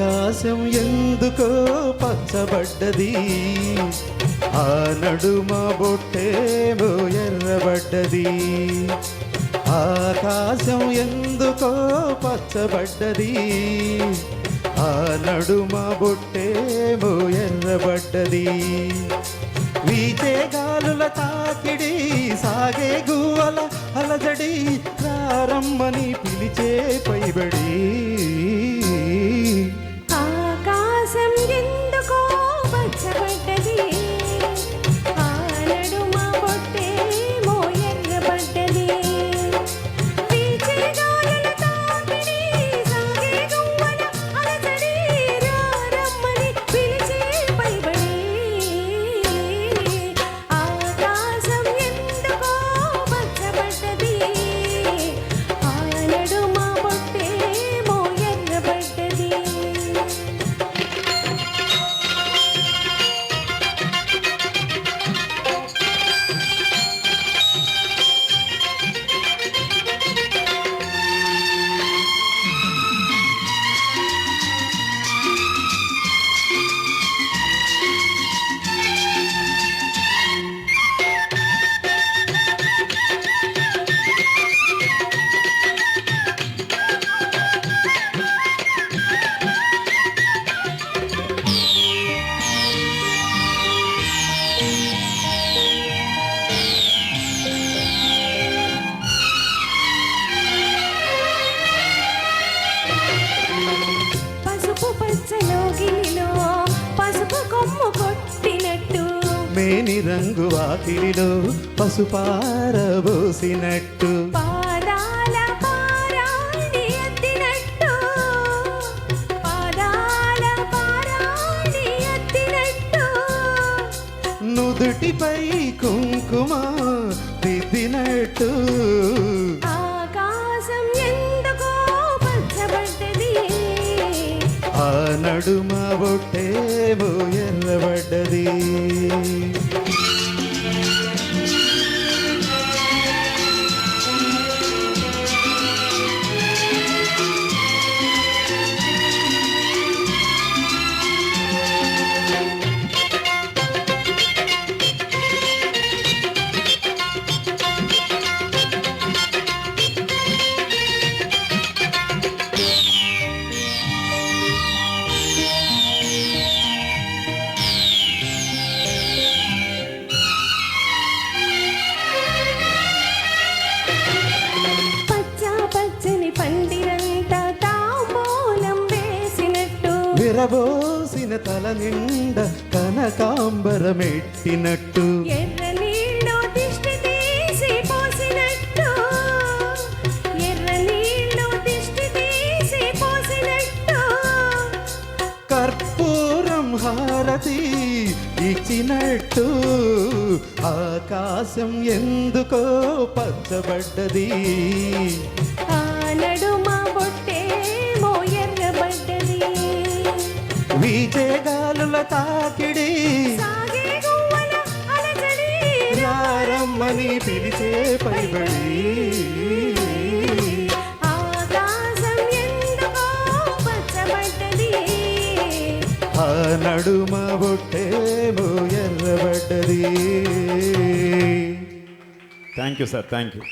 ఆకాశం ఎందుకో పచ్చబడ్డది? ఆ నడుమ బొట్టేమో ఎర్రబడ్డది. ఆకాశం ఎందుకో పచ్చబడ్డది? ఆ నడుమ బొట్టేమో ఎర్రబడ్డది. వీచే గాలుల తాకిడి సాగే గువ్వల అలజడి ప్రారమ్మని పిలిచే పైబడి. పసుపు పచ్చలో గిలిలో పసుపు కొమ్ము కొట్టినట్టు. మేని రంగు వాకిలిలో పసుపారబోసినట్టు. పాదాల పారాణి ఎత్తినట్టు. పాదాల పారాణి ఎత్తినట్టు. నుదుటిపై కుంకుమ దిద్దినట్టు. ఆ నడుమ బొట్టేమో ఎర్రబడ్డది నీళ్ళు దిష్టి తీసి పోసినట్టు. కర్పూరం హారతి ఇచ్చినట్టు. ఆకాశం ఎందుకో పచ్చబడ్డది తాకిడి సాగే గువ్వల అలజడి. రారమ్మని పిలిచే పైబడి. ఆ నడుమ బొట్టేమో ఎర్రబడ్డది thank you sir thank you